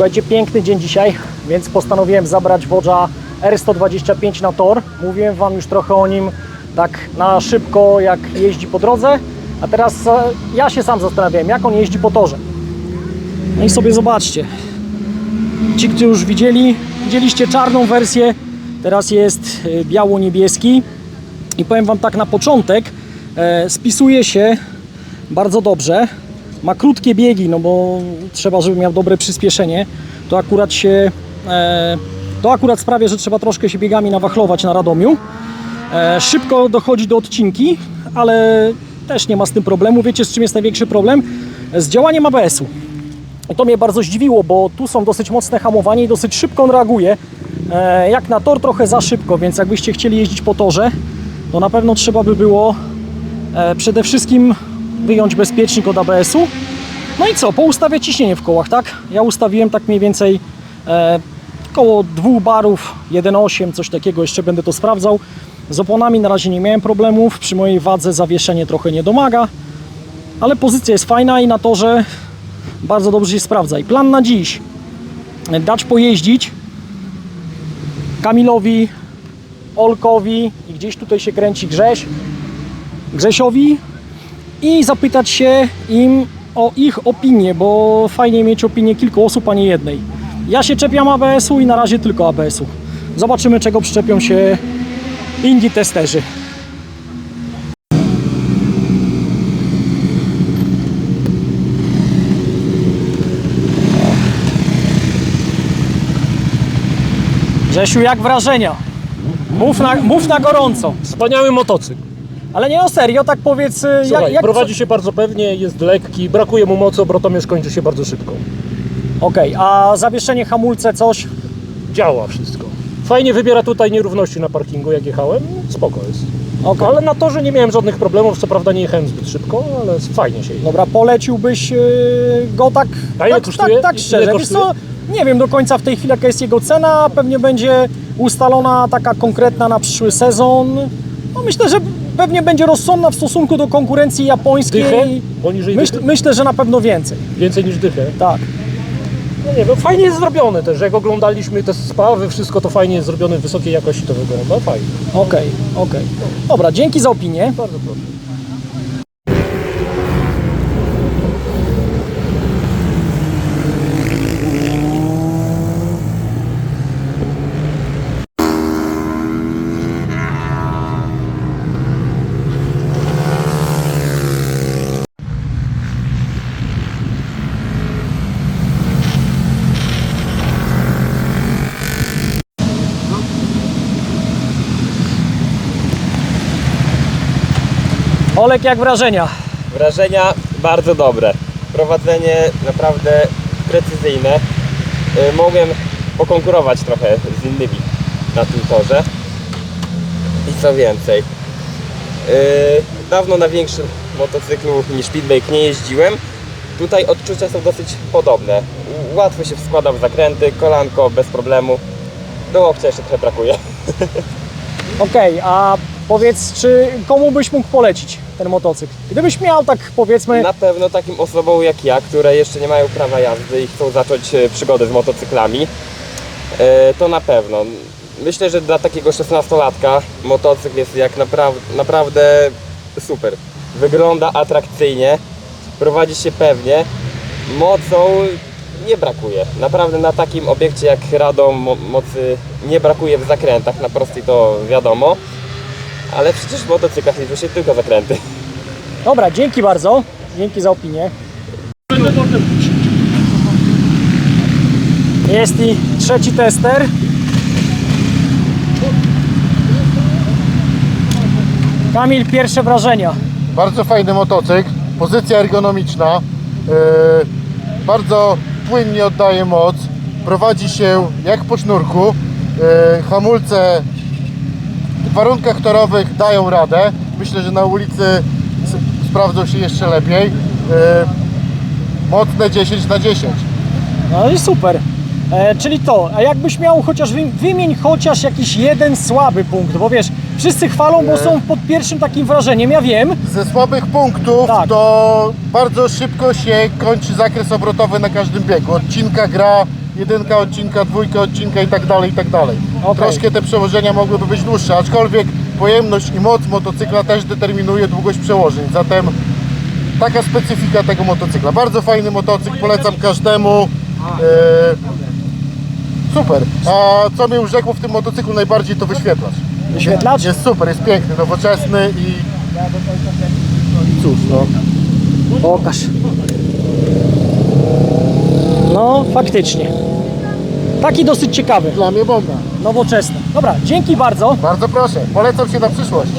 Słuchajcie, piękny dzień dzisiaj, więc postanowiłem zabrać Wodża R125 na tor. Mówiłem Wam już trochę o nim tak na szybko, jak jeździ po drodze, a teraz e, ja się sam zastanawiałem, jak on jeździ po torze. No i sobie zobaczcie. Ci, którzy już widzieli, widzieliście czarną wersję, teraz jest e, biało-niebieski. I powiem Wam tak na początek, e, spisuje się bardzo dobrze. Ma krótkie biegi, no bo trzeba, żeby miał dobre przyspieszenie. To akurat się, e, to akurat sprawia, że trzeba troszkę się biegami nawachlować na Radomiu. E, szybko dochodzi do odcinki, ale też nie ma z tym problemu. Wiecie, z czym jest największy problem? Z działaniem ABS-u. To mnie bardzo zdziwiło, bo tu są dosyć mocne hamowanie i dosyć szybko on reaguje. E, jak na tor trochę za szybko, więc jakbyście chcieli jeździć po torze, to na pewno trzeba by było przede wszystkim wyjąć bezpiecznik od ABS-u. No i co, poustawiać ciśnienie w kołach, tak? Ja ustawiłem tak mniej więcej e, koło 2 barów, 1,8, coś takiego, jeszcze będę to sprawdzał. Z oponami na razie nie miałem problemów, przy mojej wadze zawieszenie trochę nie domaga, ale pozycja jest fajna i na torze bardzo dobrze się sprawdza. I plan na dziś, dać pojeździć Kamilowi, Olkowi i gdzieś tutaj się kręci Grześ, Grzesiowi i zapytać się im o ich opinię, bo fajnie mieć opinię kilku osób, a nie jednej. Ja się czepiam ABS-u i na razie tylko ABS-u. Zobaczymy, czego przyczepią się inni testerzy. Grzesiu, jak wrażenia? Mów na, mów na gorąco. Wspaniały motocykl. Ale nie o serio, tak powiedz, y, Słuchaj, jak, jak prowadzi się bardzo pewnie, jest lekki, brakuje mu mocy, obrotomierz kończy się bardzo szybko. Okej, a zawieszenie, hamulce, coś? Działa wszystko. Fajnie wybiera tutaj nierówności na parkingu, jak jechałem. Spoko jest. Okej. Ale na torze nie miałem żadnych problemów, co prawda nie jechałem zbyt szybko, ale fajnie się jedzie. Dobra, poleciłbyś yy, go tak, A ile tak, kosztuje? tak, tak Ile szczerze. Wiesz co, nie wiem do końca w tej chwili jaka jest jego cena, pewnie będzie ustalona taka konkretna na przyszły sezon. No myślę, że pewnie będzie rozsądna w stosunku do konkurencji japońskiej. Dychę? Poniżej Myśl, dychy? myślę, że na pewno więcej. Więcej niż dychę. Tak. No nie wiem, fajnie jest zrobione też. Jak oglądaliśmy te spawy, wszystko to fajnie jest zrobione, w wysokiej jakości to wygląda. Fajnie. Okej, okej. Dobra, dzięki za opinię. Bardzo proszę. Olek, jak wrażenia? Wrażenia bardzo dobre. Prowadzenie naprawdę precyzyjne. Y, Mogłem pokonkurować trochę z innymi na tym torze. I co więcej, y, dawno na większym motocyklu niż Speedbike nie jeździłem. Tutaj odczucia są dosyć podobne. Łatwo się składa w zakręty, kolanko bez problemu. Do łokcia jeszcze trochę brakuje. Okej, a powiedz, czy komu byś mógł polecić ten motocykl? Gdybyś miał tak powiedzmy, Na pewno takim osobom jak ja, które jeszcze nie mają prawa jazdy i chcą zacząć e, przygodę z motocyklami, e, to na pewno. Myślę, że dla takiego 16-latka motocykl jest jak napraw naprawdę super. Wygląda atrakcyjnie, prowadzi się pewnie, mocą nie brakuje. Naprawdę na takim obiekcie jak Radom mo mocy nie brakuje w zakrętach, na prostej to wiadomo. Ale przecież w motocyklach liczą się tylko zakręty. Dobra, dzięki bardzo. Dzięki za opinię. Jest i trzeci tester. Kamil, pierwsze wrażenia. Bardzo fajny motocykl, pozycja ergonomiczna, yy, bardzo płynnie oddaje moc, prowadzi się jak po sznurku, yy, hamulce w warunkach torowych dają radę, myślę, że na ulicy sprawdzą się jeszcze lepiej. Yy, mocne 10 na 10. No i super. E, czyli to, a jakbyś miał chociaż wy, wymień chociaż jakiś jeden słaby punkt, bo wiesz, wszyscy chwalą, bo są pod pierwszym takim wrażeniem, ja wiem. Ze słabych punktów Tak. to bardzo szybko się kończy zakres obrotowy na każdym biegu. Odcinka gra jedynka odcinka, dwójka odcinka i tak dalej, i tak dalej. Okej. Troszkę te przełożenia mogłyby być dłuższe, aczkolwiek pojemność i moc motocykla też determinuje długość przełożeń, zatem taka specyfika tego motocykla. Bardzo fajny motocykl, polecam każdemu. Yy, super. A co mnie urzekło w tym motocyklu najbardziej to wyświetlacz. Wyświetlacz? Jest super, jest piękny, nowoczesny i... i cóż, no. Pokaż. No, faktycznie. Taki dosyć ciekawy, Dla mnie bomba. nowoczesny. Dobra, dzięki bardzo. Bardzo proszę, polecam się na przyszłość.